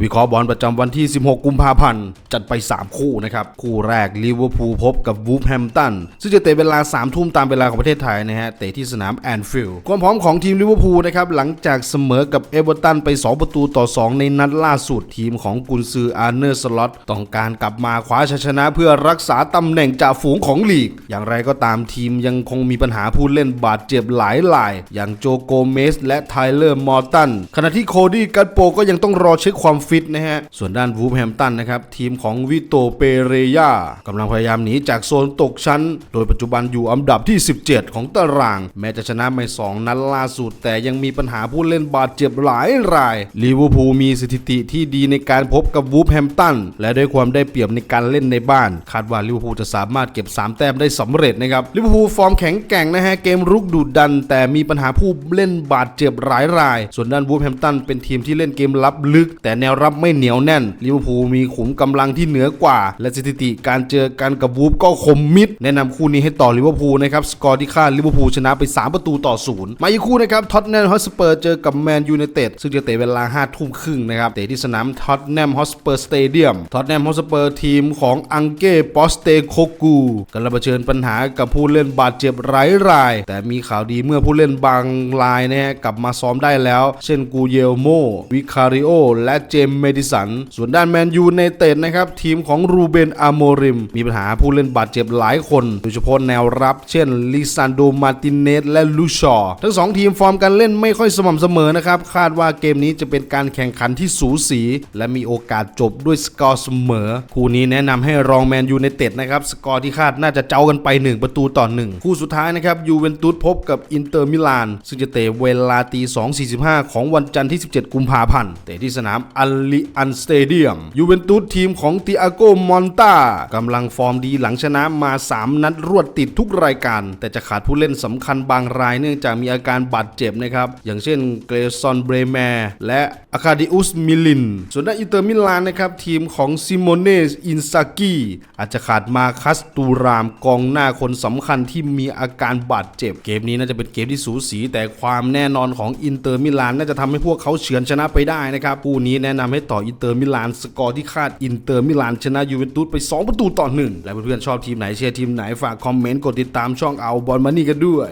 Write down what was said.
วิเคราะห์บอลประจำวันที่ 16 กุมภาพันธ์ จัดไป 3 คู่นะครับ คู่แรกลิเวอร์พูลพบกับวูฟแฮมตัน ซึ่งจะเตะเวลา 3 ทุ่มตามเวลาของประเทศไทยนะฮะ เตะที่สนามแอนฟิลด์ความพร้อมของทีมลิเวอร์พูลนะครับ หลังจากเสมอกับเอเวอร์ตันไป 2 ประตูต่อ 2 ในนัดล่าสุด ทีมของกุนซืออาร์เนอร์สล็อตต้องการกลับมาคว้าชัยชนะเพื่อรักษาตำแหน่งจ่าฝูงของลีก อย่างไรก็ตามทีมยังคงมีปัญหาผู้เล่นบาดเจ็บหลายราย อย่างโจโกเมส และไทเลอร์มอร์ตัน ขณะที่โคดี้กัตโปก็ยังต้องรอเช็คความฟิตนะฮะ ส่วนด้านวูฟแฮมตันนะครับ ทีมของวิโตเปเรยากำลังพยายามหนีจากโซนตกชั้น โดยปัจจุบันอยู่อันดับที่ 17 ของตาราง แม้จะชนะไม่สองนัดล่าสุด แต่ยังมีปัญหาผู้เล่นบาดเจ็บหลายรายลิเวอร์พูลมีสถิติที่ดีในการพบกับวูฟแฮมตันและด้วยความได้เปรียบในการเล่นในบ้าน คาดว่าลิเวอร์พูลจะสามารถเก็บ 3 แต้มได้สำเร็จนะครับลิเวอร์พูลฟอร์มแข็งแกร่งนะฮะเกมรุกดุดัน แต่มีปัญหาผู้เล่นบาดเจ็บหลายราย ส่วนด้านวูฟแฮมตันเป็นทีมที่เล่นเกมรับลึก แต่แนวรับไม่เหนียวแน่นลิเวอร์พูลมีขุมกำลังที่เหนือกว่า และสถิติการเจอกันกับวูฟก็คมมิด แนะนำคู่นี้ให้ต่อลิเวอร์พูลนะครับสกอร์ที่คาดลิเวอร์พูลชนะไป 3 ประตูต่อศูนย์มาอีกคู่นะครับท็อตแนมฮอสเปอร์เจอกับแมนยูไนเต็ดซึ่งจะเตะเวลา5ทุ่มครึ่งนะครับเตะที่สนามท็อตแนมฮอสเปอร์สเตเดียมท็อตแนมฮอสเปอร์ทีมของอังเก้ปอสเตโคกูกำลังเผชิญปัญหากับผู้เล่นบาดเจ็บหลายราย แต่มีข่าวดีเมื่อผู้เล่นบางรายนะฮะกลับมาซ้อมได้แล้ว เช่นกูเยลโมวิคาริโอและเจมส์เมดิสัน ส่วนด้านแมนยูไนเต็ดนะครับ ทีมของรูเบนอาโมริม มีปัญหาผู้เล่นบาดเจ็บหลายคน โดยเฉพาะแนวรับ เช่นลิซานโดมาตินเนสและลูชอทั้งสองทีมฟอร์มการเล่นไม่ค่อยสม่ำเสมอนะครับ คาดว่าเกมนี้จะเป็นการแข่งขันที่สูสี และมีโอกาสจบด้วยสกอร์เสมอ คู่นี้แนะนำให้รองแมนยูไนเต็ดนะครับ สกอร์ที่คาดน่าจะเจ้ากันไป 1 ประตูต่อ 1 คู่สุดท้ายนะครับยูเวนตุสพบกับอินเตอร์มิลานซึ่งจะเตะเวลาตี2.45 ของวันจันทร์ที่ 17 กุมภาพันธ์เตะที่สนามอัลลิอันสเตเดียมยูเวนตุสทีมของติอาโกมอนตากำลังฟอร์มดีหลังชนะมา 3 นัดรวดติดทุกรายการ แต่จะขาดผู้เล่นสำคัญบางรายเนื่องจากมีอาการบาดเจ็บนะครับ อย่างเช่นเกรซอนเบรแมร์และอาคาดิอุสมิลิน ส่วนด้านอินเตอร์มิลานนะครับ ทีมของซิโมเนสอินซากิอาจจะขาดมาคัสตูรามกองหน้าคนสำคัญที่มีอาการบาดเจ็บ เกมนี้น่าจะเป็นเกมที่สูสี แต่ความแน่นอนของอินเตอร์มิลานน่าจะทำให้พวกเขาเฉือนชนะไปได้นะครับคู่นี้แนะนำให้ต่ออินเตอร์มิลานสกอร์ที่คาดอินเตอร์มิลานชนะยูเวนตุสไป 2 ประตูต่อหนึ่งและเพื่อนๆชอบทีมไหนเชียร์ทีมไหนฝากคอมเมนต์กดติดตามช่องเอาบอลมานี่กันด้วย